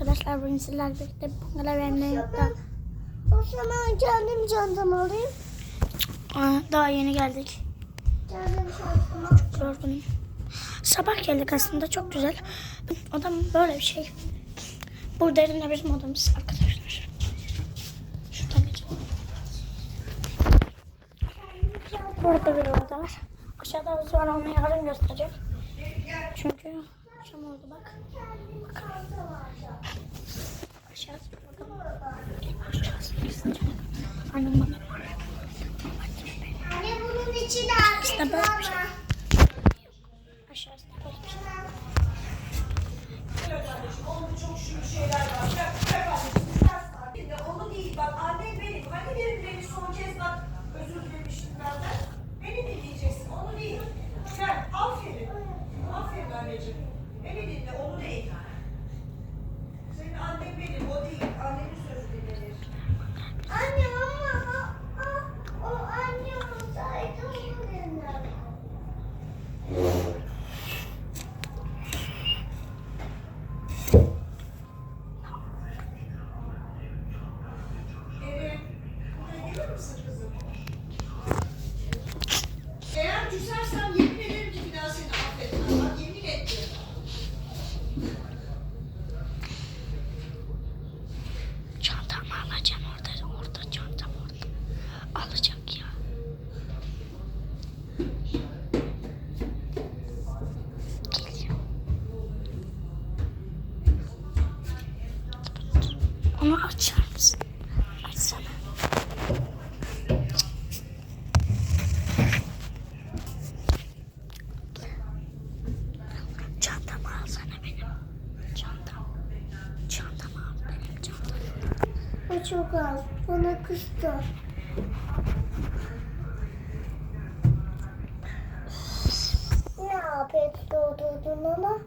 arkadaşlar bugün sizlerle birlikte bunlara yaptım. O zaman kendim çantamı alayım. Aa, daha yeni geldik. Kendim çantamı. Yorgunum. Sabah geldik aslında çok güzel. Odam böyle bir şey. Bu derinle bizim odamız arkadaşlar. Şuradan geçelim. Burada bir oda var. Aşağıda var onu yarın göstereceğim. Çünkü akşam oldu bak. Bakın. Aşağısı bakalım. Aşağısı göstereceğim. Annem bana Anne bunun içine İşte afet böyle var bir şey. mı? Aşağısı böyle bir şey. Ya onu değil bak annem benim. Hani dedim beni son kez bak özür dilemiştim benden. Beni dinleyeceksin onu değil. Sen aferin. Aferin anneciğim. Beni dinle onu değil. Senin annen benim o değil. Annenin sözü dinlenir. Anne ama o, o, o anne olsaydı onu dinlerdim. Evet. Buraya gelir misin kızım? Eğer küsersen yemin ederim ki bir daha seni affetmem. Bak yemin ettim. Çantamı alacağım orada. Orada çantam orada. Alacak ya. Geliyor. Onu açar mısın? Açsana. Çantamı alsana benim. Çantam. Çantamı al benim çantam. O çok az. Bana kıstı. Ona?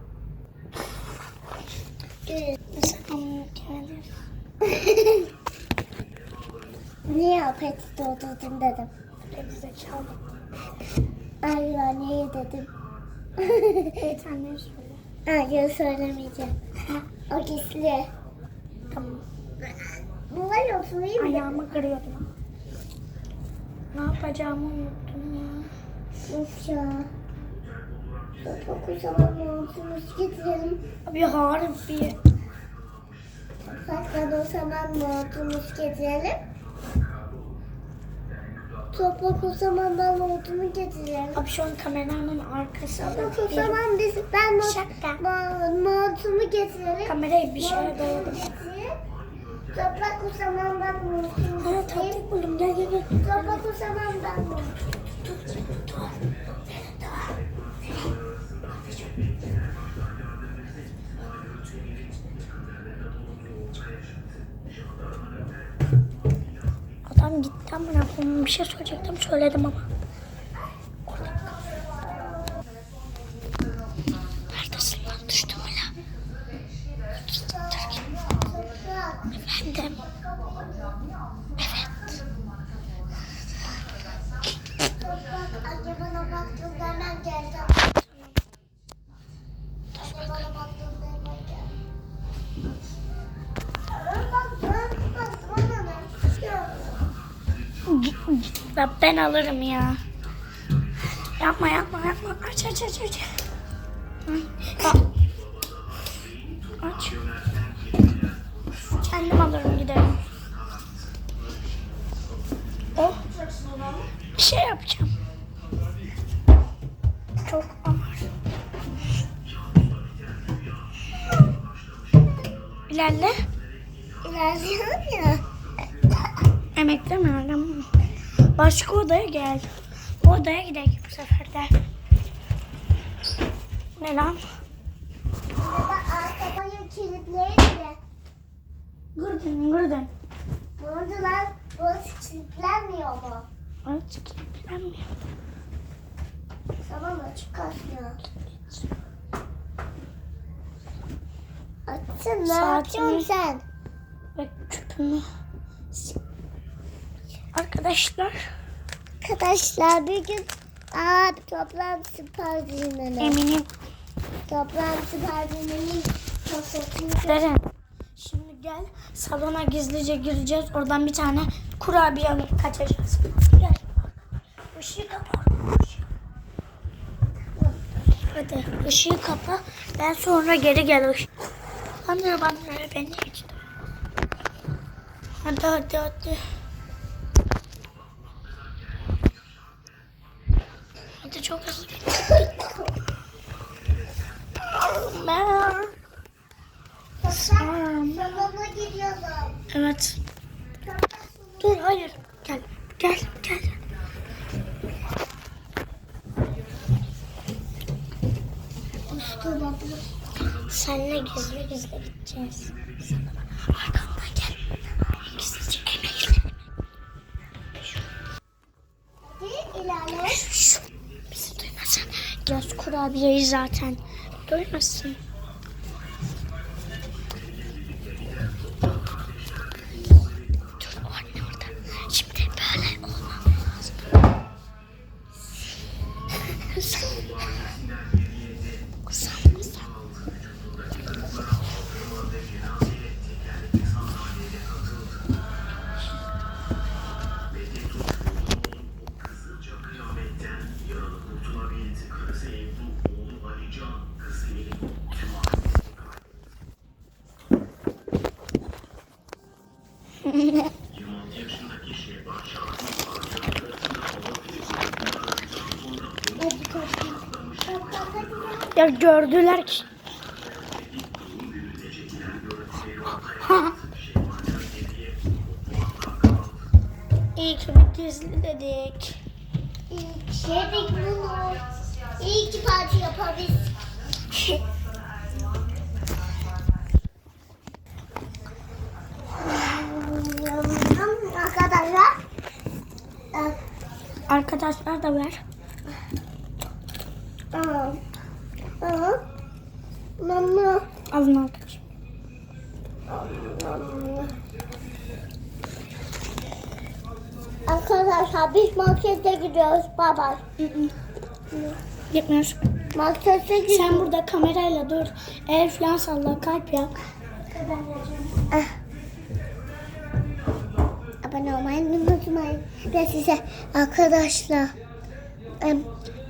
Ee, Sen onu kendin. Niye afet doldurdun dedim. Gerizekalı. Ay anneye dedim. Evet anne söyle. Hayır söylemeyeceğim. O gizli. Bunlar oturayım mı? Ayağımı kırıyordum. Ne yapacağımı unuttum ya. Of ya. Çok kocaman montumuz getirelim. Abi harbi. Saklan o zaman montumuz getirelim. Toprak o zaman ben montumu getirelim. Abi şu an kameranın arkasında. Toprak o zaman biz ben mont, Şaka. montumu getirelim. Kamerayı bir şeye dayadım. Toprak o zaman ben Ha getireyim. tatlı buldum gel gel gel. Toprak o zaman ben montumu Adam gitti ama koyayım. bir şey söyleyecektim söyledim ama. Ben, ben alırım ya. Yapma yapma yapma. Aç aç aç aç. Ya. Aç. Kendim alırım giderim. Oh. Bir şey yapacağım. Çok ağır. İlerle. İlerliyorum ya. Adam? Başka odaya gel. O odaya gidelim bu sefer de. Ne lan? Baba arkabayı kilitleyince. Gırdın gırdın. Ne oldu lan? Burası kilitlenmiyor mu? Evet kilitlenmiyor. Tamam açık kasmıyor. Açsın ne yapıyorsun sen? Ve küpümü. Arkadaşlar Arkadaşlar bir gün Aa, toplantı partilerine. eminim Toplantı partilerinin kasasını Deren. Şimdi gel salona gizlice gireceğiz. Oradan bir tane kurabiye alıp kaçacağız. Gel. Işığı kapa. Işığı. Hadi ışığı kapa. Ben sonra geri gel. Bandıra bandıra beni. Hadi hadi hadi. Hadi çok hızlı. Ben... Salona gidiyorum. Evet. Dur hayır. Gel. Gel gel. Usta baba. Seninle gizli gizli gideceğiz. Arkamdan gel. Gizlice emeğiyle. Hadi ilerle. Bizi duymasın. Göz kurabiyeyi zaten. Duymasın. Ya gördüler ki. İyi ki bir gizli dedik. Yedik bunu. İyi ki parti yaparız. Arkadaşlar. e, Arkadaşlar da ver. Aa, aa, Mama. Alın arkadaş. Arkadaşlar biz markete gidiyoruz baba. Gitmiyoruz. Markete gidiyoruz. Sen burada kamerayla dur. El falan salla kalp yap. Ah. Abone olmayı unutmayın. Ve size arkadaşlar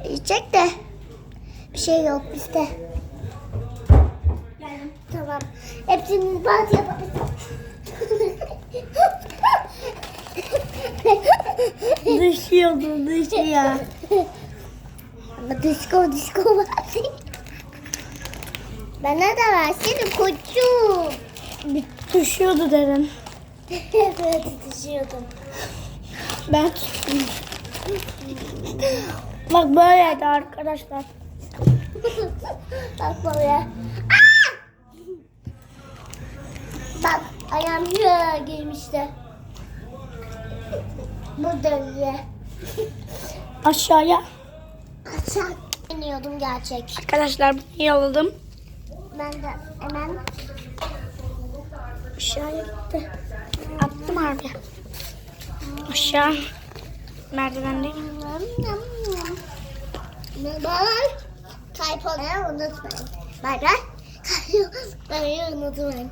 yiyecek de bir şey yok bizde. Tamam. Hepsini bazı yapabiliriz. Düşüyordu düşüyor. Ama disco disco var. Bana da versene koçum. Bir düşüyordu derin. Evet düşüyordum. Ben tuttum. Bak böyleydi arkadaşlar. Bak. Aa! Bak ayağım şöyle girmişti. Burada öyle. Aşağıya. Aşağı iniyordum gerçek. Arkadaşlar bunu yaladım. Ben de hemen Aşağıya gitti. Attım harbi. Aşağı. Merdivendeyim. Bye. Kalp olmayı unutmayın. Bay bay. Kalp olmayı unutmayın.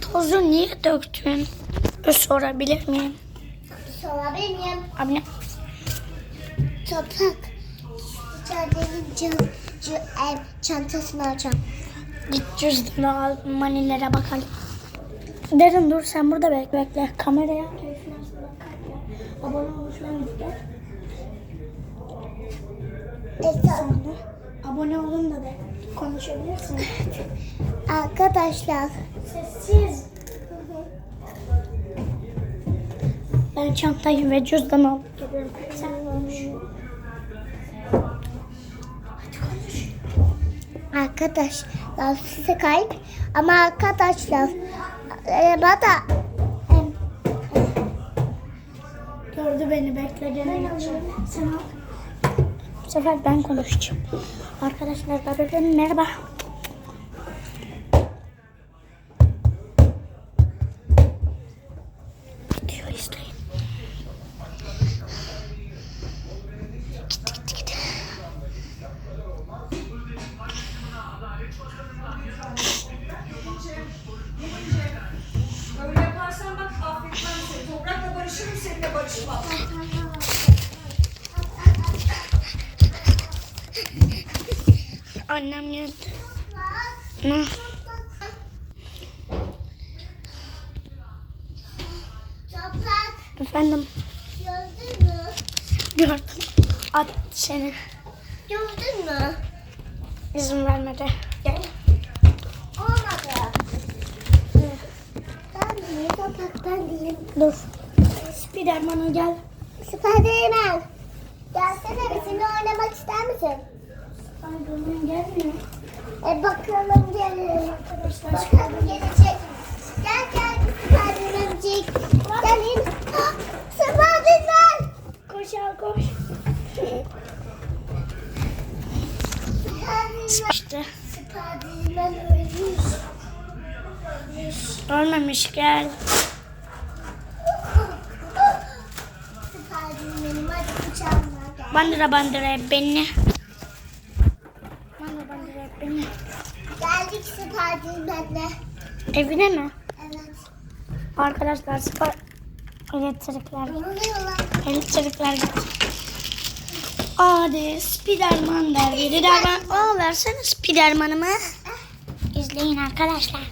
Tozu niye döktün? Bir sorabilir miyim? Sonra benim Abi ne? toprak. Ev çantasını açacağım. Git cüzdanı al. Manilere bakalım. Derin dur sen burada bekle bekle. Kameraya. Abone oluşuna gel. Esra. Abone olun da de. Konuşabilirsin. Arkadaşlar. Sessiz. Ben çantayı ve cüzdanı alıp geliyorum. Sen konuş. Hadi konuş. Arkadaşlar size kalp ama arkadaşlar e, bana em, Gördü beni bekle gene geçeceğim. Sen al. Bu sefer ben konuşacağım. Arkadaşlar da merhaba. Annem geldi. Ne? Efendim gördün mü? gördüm. At seni. Gördün mü? İzin vermedi. Gel. Olmadı. Ben niye topraktan değilim? Dur. Spiderman'a gel. Spiderman. Gelsene bizimle oynamak ister misin? Spiderman gelmiyor. E bakalım gelir. Bakalım gelecek. Gel gel Spidermancik. Gelin. Spiderman. Koş al koş. İşte Spiderman ölmüş. ölmemiş gel. Spiderman'im hadi kucağıma gel. Bandıra bandıra beni. Bandıra bandıra beni. Geldik Spiderman'le. Evine mi? Evet. Arkadaşlar spor elektrikler elektrikler gitti. Hadi Spiderman der. Biri der ben. Aa versene Spiderman'ımı. İzleyin arkadaşlar.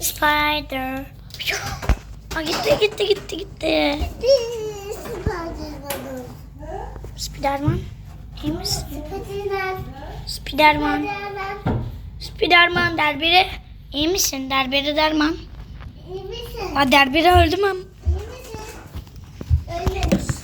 Spider. Aa, gitti gitti gitti gitti. Spiderman'ım. Spiderman. İyi misin? Spiderman. Spiderman. Spiderman. Spiderman der biri. İyi misin der biri derman. İyi misin? Aa der biri öldü mü?